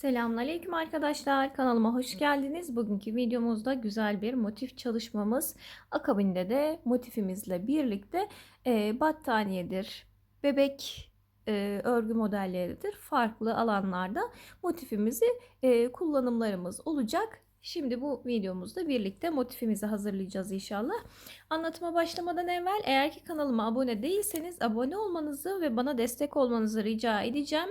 Selamünaleyküm arkadaşlar. Kanalıma hoş geldiniz. Bugünkü videomuzda güzel bir motif çalışmamız. Akabinde de motifimizle birlikte e, battaniyedir, bebek e, örgü modelleridir. Farklı alanlarda motifimizi e, kullanımlarımız olacak. Şimdi bu videomuzda birlikte motifimizi hazırlayacağız inşallah. Anlatıma başlamadan evvel eğer ki kanalıma abone değilseniz abone olmanızı ve bana destek olmanızı rica edeceğim.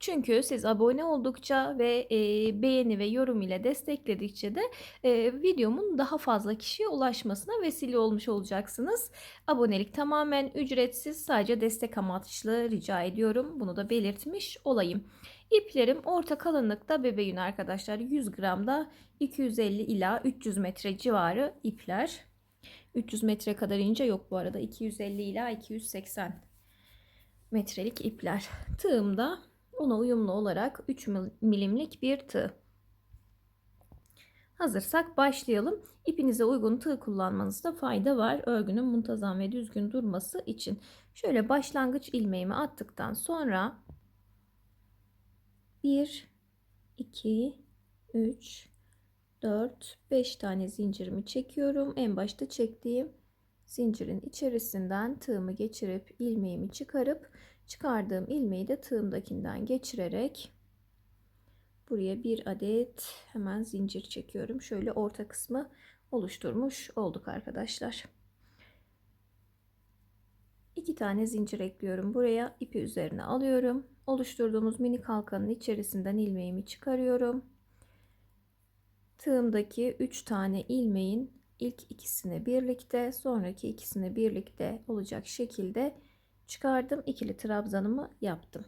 Çünkü siz abone oldukça ve e, beğeni ve yorum ile destekledikçe de e, videomun daha fazla kişiye ulaşmasına vesile olmuş olacaksınız. Abonelik tamamen ücretsiz sadece destek amaçlı rica ediyorum. Bunu da belirtmiş olayım. İplerim orta kalınlıkta bebeğin arkadaşlar 100 gramda 250 ila 300 metre civarı ipler. 300 metre kadar ince yok bu arada 250 ila 280 metrelik ipler. Tığımda ona uyumlu olarak 3 milimlik bir tığ. Hazırsak başlayalım. İpinize uygun tığ kullanmanızda fayda var. Örgünün muntazam ve düzgün durması için. Şöyle başlangıç ilmeğimi attıktan sonra 1 2 3 4 5 tane zincirimi çekiyorum. En başta çektiğim zincirin içerisinden tığımı geçirip ilmeğimi çıkarıp çıkardığım ilmeği de tığımdakinden geçirerek buraya bir adet hemen zincir çekiyorum. Şöyle orta kısmı oluşturmuş olduk arkadaşlar. İki tane zincir ekliyorum. Buraya ipi üzerine alıyorum. Oluşturduğumuz mini halkanın içerisinden ilmeğimi çıkarıyorum. Tığımdaki 3 tane ilmeğin ilk ikisini birlikte sonraki ikisini birlikte olacak şekilde çıkardım. İkili trabzanımı yaptım.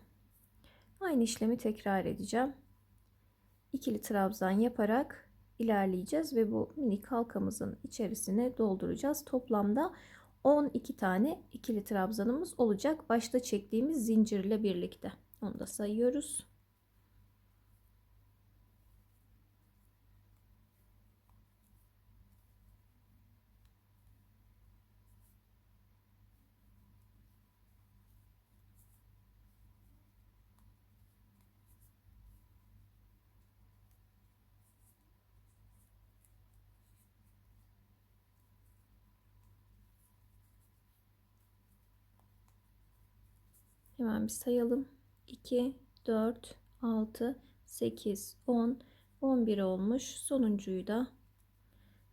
Aynı işlemi tekrar edeceğim. İkili trabzan yaparak ilerleyeceğiz ve bu minik halkamızın içerisine dolduracağız. Toplamda 12 tane ikili trabzanımız olacak. Başta çektiğimiz zincirle birlikte. Onu da sayıyoruz Hemen bir sayalım. 2, 4, 6, 8, 10, 11 olmuş. Sonuncuyu da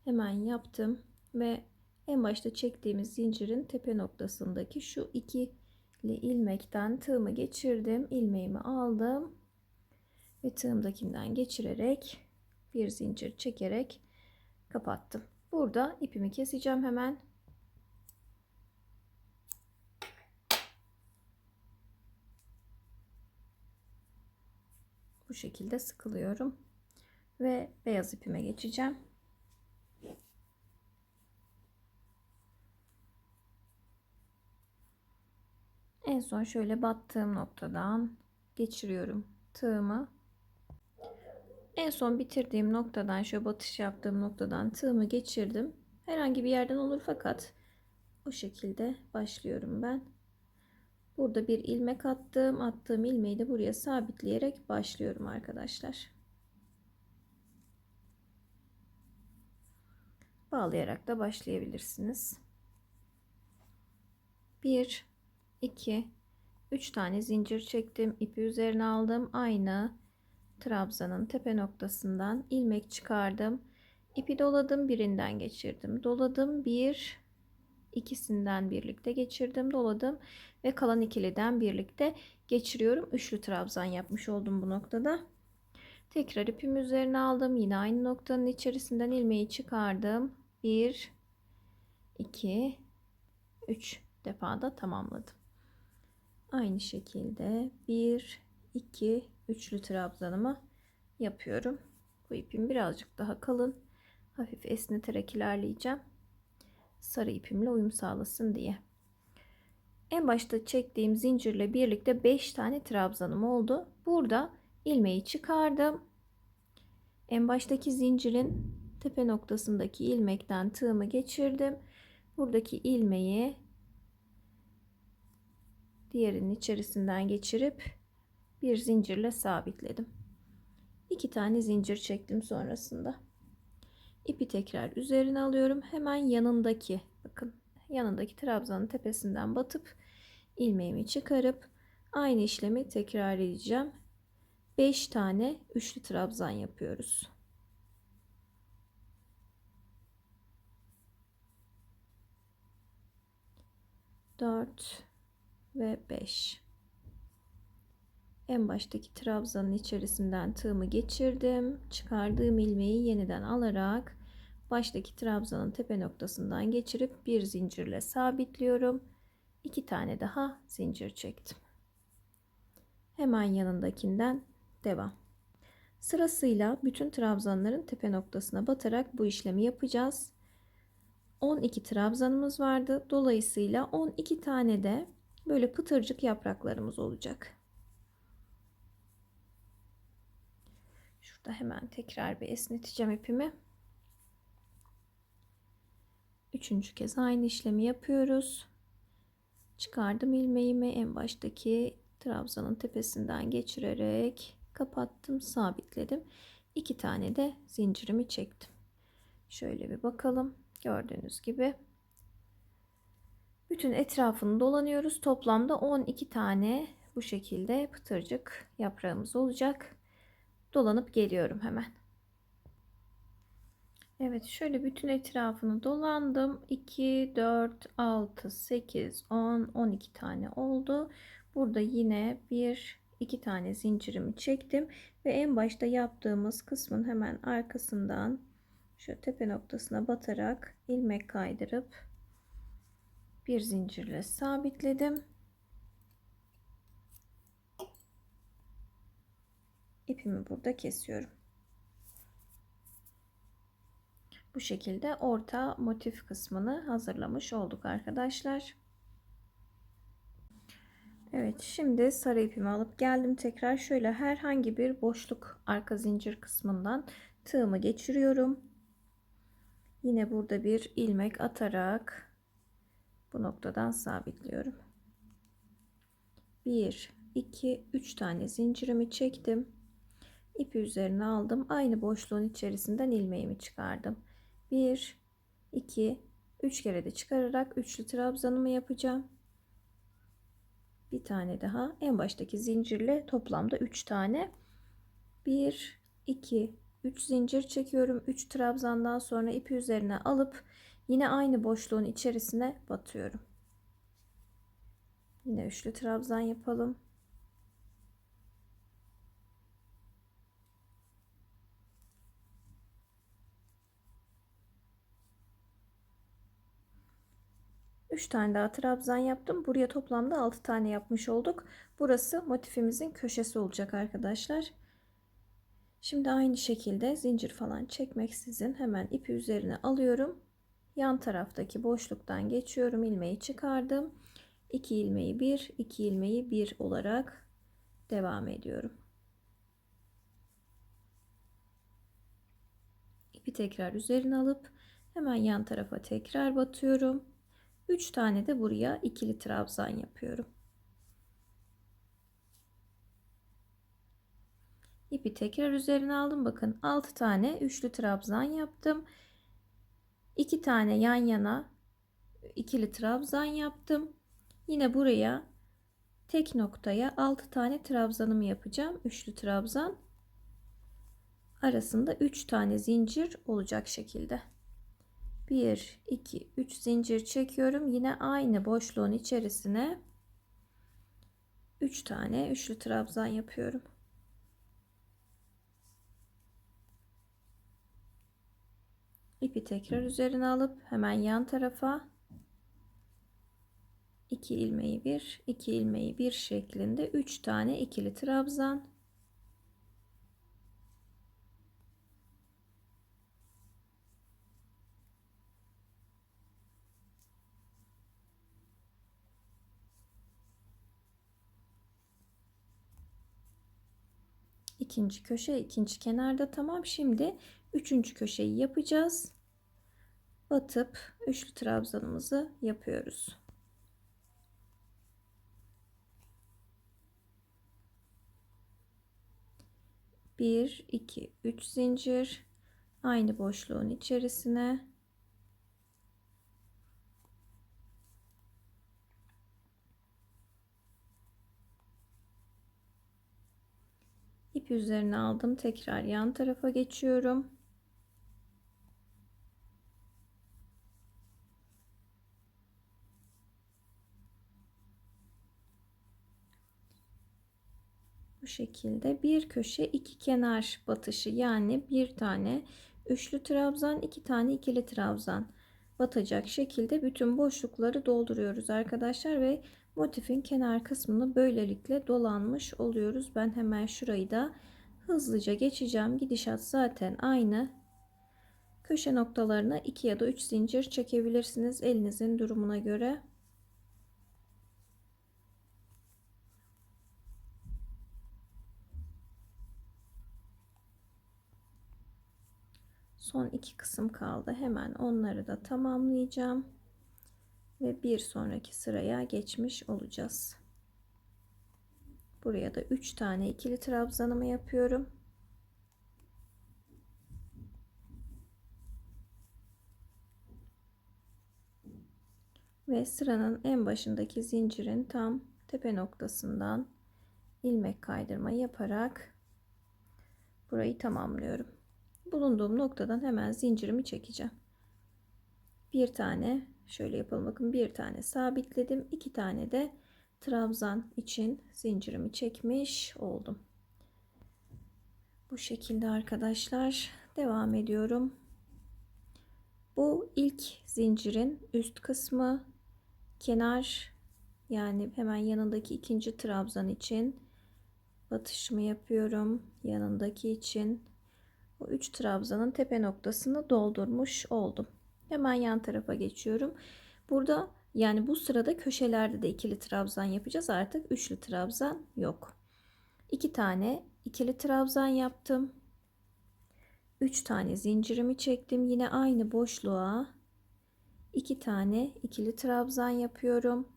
hemen yaptım ve en başta çektiğimiz zincirin tepe noktasındaki şu ikili ilmekten tığımı geçirdim. ilmeğimi aldım ve tığımdakinden geçirerek bir zincir çekerek kapattım. Burada ipimi keseceğim hemen. Şekilde sıkılıyorum ve beyaz ipime geçeceğim. En son şöyle battığım noktadan geçiriyorum tığımı. En son bitirdiğim noktadan şu batış yaptığım noktadan tığımı geçirdim. Herhangi bir yerden olur fakat bu şekilde başlıyorum ben. Burada bir ilmek attım. Attığım ilmeği de buraya sabitleyerek başlıyorum arkadaşlar. Bağlayarak da başlayabilirsiniz. 1 2 3 tane zincir çektim. ipi üzerine aldım. Aynı trabzanın tepe noktasından ilmek çıkardım. ipi doladım. Birinden geçirdim. Doladım. 1 ikisinden birlikte geçirdim doladım ve kalan ikiliden birlikte geçiriyorum. Üçlü trabzan yapmış oldum bu noktada. Tekrar ipim üzerine aldım. Yine aynı noktanın içerisinden ilmeği çıkardım. 1 2 3 defada tamamladım. Aynı şekilde 1 2 üçlü trabzanımı yapıyorum. Bu ipim birazcık daha kalın. Hafif esneterek ilerleyeceğim sarı ipimle uyum sağlasın diye. En başta çektiğim zincirle birlikte 5 tane trabzanım oldu. Burada ilmeği çıkardım. En baştaki zincirin tepe noktasındaki ilmekten tığımı geçirdim. Buradaki ilmeği diğerinin içerisinden geçirip bir zincirle sabitledim. iki tane zincir çektim sonrasında. İpi tekrar üzerine alıyorum. Hemen yanındaki bakın yanındaki trabzanın tepesinden batıp ilmeğimi çıkarıp aynı işlemi tekrar edeceğim. 5 tane üçlü trabzan yapıyoruz. Dört ve beş. En baştaki trabzanın içerisinden tığımı geçirdim. Çıkardığım ilmeği yeniden alarak baştaki trabzanın tepe noktasından geçirip bir zincirle sabitliyorum. İki tane daha zincir çektim. Hemen yanındakinden devam. Sırasıyla bütün trabzanların tepe noktasına batarak bu işlemi yapacağız. 12 trabzanımız vardı. Dolayısıyla 12 tane de böyle pıtırcık yapraklarımız olacak. Şurada hemen tekrar bir esneteceğim ipimi. Üçüncü kez aynı işlemi yapıyoruz. Çıkardım ilmeğimi en baştaki trabzanın tepesinden geçirerek kapattım, sabitledim. İki tane de zincirimi çektim. Şöyle bir bakalım. Gördüğünüz gibi bütün etrafını dolanıyoruz. Toplamda 12 tane bu şekilde pıtırcık yaprağımız olacak. Dolanıp geliyorum hemen. Evet şöyle bütün etrafını dolandım. 2, 4, 6, 8, 10, 12 tane oldu. Burada yine bir iki tane zincirimi çektim ve en başta yaptığımız kısmın hemen arkasından şu tepe noktasına batarak ilmek kaydırıp bir zincirle sabitledim. İpimi burada kesiyorum. Bu şekilde orta motif kısmını hazırlamış olduk arkadaşlar. Evet şimdi sarı ipimi alıp geldim tekrar şöyle herhangi bir boşluk arka zincir kısmından tığımı geçiriyorum. Yine burada bir ilmek atarak bu noktadan sabitliyorum. 1 2 3 tane zincirimi çektim. İpi üzerine aldım. Aynı boşluğun içerisinden ilmeğimi çıkardım. 1 2 3 kere de çıkararak üçlü trabzanımı yapacağım. Bir tane daha. En baştaki zincirle toplamda 3 tane. 1 2 3 zincir çekiyorum. 3 trabzandan sonra ipi üzerine alıp yine aynı boşluğun içerisine batıyorum. Yine üçlü trabzan yapalım 3 tane daha trabzan yaptım. Buraya toplamda 6 tane yapmış olduk. Burası motifimizin köşesi olacak arkadaşlar. Şimdi aynı şekilde zincir falan çekmeksizin hemen ipi üzerine alıyorum. Yan taraftaki boşluktan geçiyorum. ilmeği çıkardım. 2 ilmeği 1, 2 ilmeği 1 olarak devam ediyorum. İpi tekrar üzerine alıp hemen yan tarafa tekrar batıyorum. 3 tane de buraya ikili trabzan yapıyorum. İpi tekrar üzerine aldım. Bakın 6 tane üçlü trabzan yaptım. 2 tane yan yana ikili trabzan yaptım. Yine buraya tek noktaya 6 tane trabzanımı yapacağım. Üçlü trabzan arasında 3 tane zincir olacak şekilde. 1 2 3 zincir çekiyorum. Yine aynı boşluğun içerisine 3 tane üçlü trabzan yapıyorum. İpi tekrar üzerine alıp hemen yan tarafa 2 ilmeği bir 2 ilmeği bir şeklinde 3 tane ikili trabzan ikinci köşe ikinci kenarda. Tamam şimdi üçüncü köşeyi yapacağız. Batıp üçlü trabzanımızı yapıyoruz. 1 2 3 zincir. Aynı boşluğun içerisine ip üzerine aldım. Tekrar yan tarafa geçiyorum. Bu şekilde bir köşe iki kenar batışı yani bir tane üçlü trabzan iki tane ikili trabzan batacak şekilde bütün boşlukları dolduruyoruz arkadaşlar ve motifin kenar kısmını böylelikle dolanmış oluyoruz ben hemen şurayı da hızlıca geçeceğim gidişat zaten aynı köşe noktalarına 2 ya da 3 zincir çekebilirsiniz elinizin durumuna göre Son iki kısım kaldı. Hemen onları da tamamlayacağım. Ve bir sonraki sıraya geçmiş olacağız. Buraya da 3 tane ikili trabzanımı yapıyorum. Ve sıranın en başındaki zincirin tam tepe noktasından ilmek kaydırma yaparak burayı tamamlıyorum bulunduğum noktadan hemen zincirimi çekeceğim. Bir tane şöyle yapalım bakın bir tane sabitledim. iki tane de trabzan için zincirimi çekmiş oldum. Bu şekilde arkadaşlar devam ediyorum. Bu ilk zincirin üst kısmı kenar yani hemen yanındaki ikinci trabzan için batışımı yapıyorum. Yanındaki için bu üç trabzanın tepe noktasını doldurmuş oldum. Hemen yan tarafa geçiyorum. Burada yani bu sırada köşelerde de ikili trabzan yapacağız. Artık üçlü trabzan yok. İki tane ikili trabzan yaptım. Üç tane zincirimi çektim. Yine aynı boşluğa iki tane ikili trabzan yapıyorum.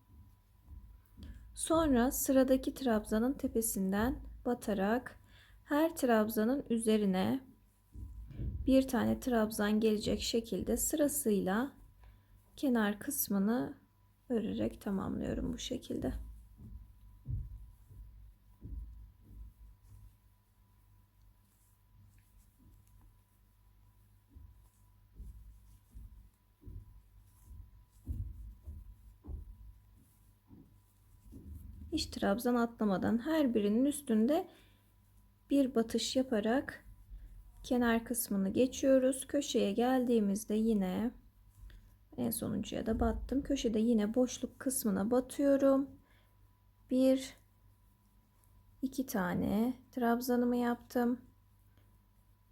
Sonra sıradaki trabzanın tepesinden batarak her trabzanın üzerine bir tane trabzan gelecek şekilde sırasıyla kenar kısmını örerek tamamlıyorum bu şekilde. Hiç trabzan atlamadan her birinin üstünde bir batış yaparak kenar kısmını geçiyoruz. Köşeye geldiğimizde yine en sonuncuya da battım. Köşede yine boşluk kısmına batıyorum. Bir, iki tane trabzanımı yaptım.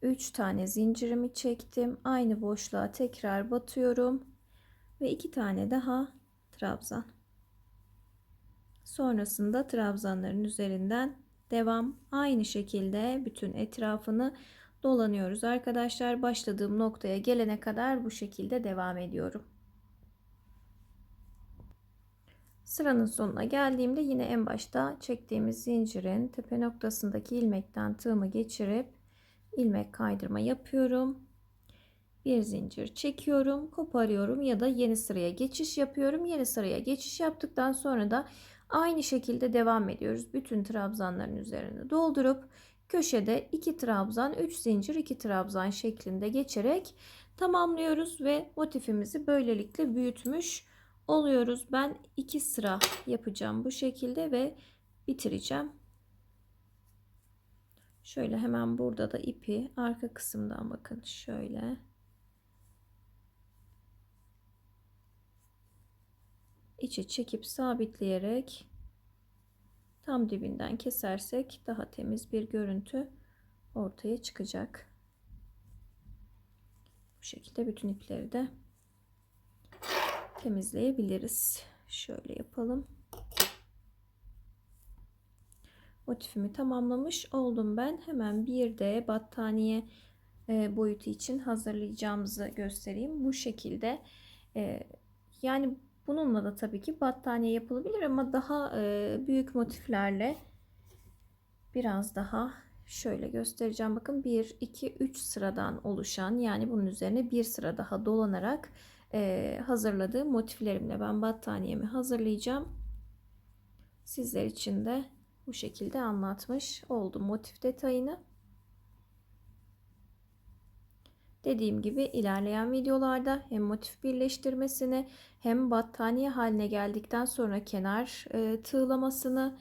Üç tane zincirimi çektim. Aynı boşluğa tekrar batıyorum. Ve iki tane daha trabzan. Sonrasında trabzanların üzerinden devam. Aynı şekilde bütün etrafını dolanıyoruz arkadaşlar. Başladığım noktaya gelene kadar bu şekilde devam ediyorum. Sıranın sonuna geldiğimde yine en başta çektiğimiz zincirin tepe noktasındaki ilmekten tığımı geçirip ilmek kaydırma yapıyorum. Bir zincir çekiyorum, koparıyorum ya da yeni sıraya geçiş yapıyorum. Yeni sıraya geçiş yaptıktan sonra da aynı şekilde devam ediyoruz. Bütün trabzanların üzerine doldurup köşede 2 trabzan 3 zincir 2 trabzan şeklinde geçerek tamamlıyoruz ve motifimizi böylelikle büyütmüş oluyoruz. Ben 2 sıra yapacağım bu şekilde ve bitireceğim. Şöyle hemen burada da ipi arka kısımdan bakın şöyle içi çekip sabitleyerek tam dibinden kesersek daha temiz bir görüntü ortaya çıkacak. Bu şekilde bütün ipleri de temizleyebiliriz. Şöyle yapalım. Motifimi tamamlamış oldum ben. Hemen bir de battaniye e, boyutu için hazırlayacağımızı göstereyim. Bu şekilde e, yani Bununla da tabii ki battaniye yapılabilir ama daha e, büyük motiflerle biraz daha şöyle göstereceğim. Bakın 1, 2, 3 sıradan oluşan yani bunun üzerine bir sıra daha dolanarak e, hazırladığım motiflerimle ben battaniyemi hazırlayacağım. Sizler için de bu şekilde anlatmış oldum motif detayını. Dediğim gibi ilerleyen videolarda hem motif birleştirmesini hem battaniye haline geldikten sonra kenar e, tığlamasını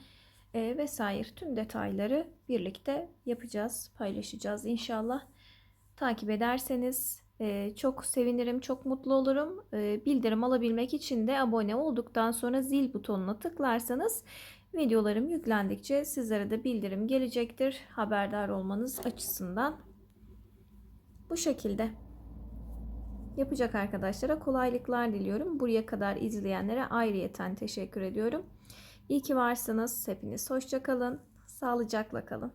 e, vesaire tüm detayları birlikte yapacağız, paylaşacağız inşallah. Takip ederseniz e, çok sevinirim, çok mutlu olurum. E, bildirim alabilmek için de abone olduktan sonra zil butonuna tıklarsanız videolarım yüklendikçe sizlere de bildirim gelecektir. Haberdar olmanız açısından. Bu şekilde. Yapacak arkadaşlara kolaylıklar diliyorum. Buraya kadar izleyenlere ayrıyeten teşekkür ediyorum. İyi ki varsınız. Hepiniz hoşça kalın. Sağlıcakla kalın.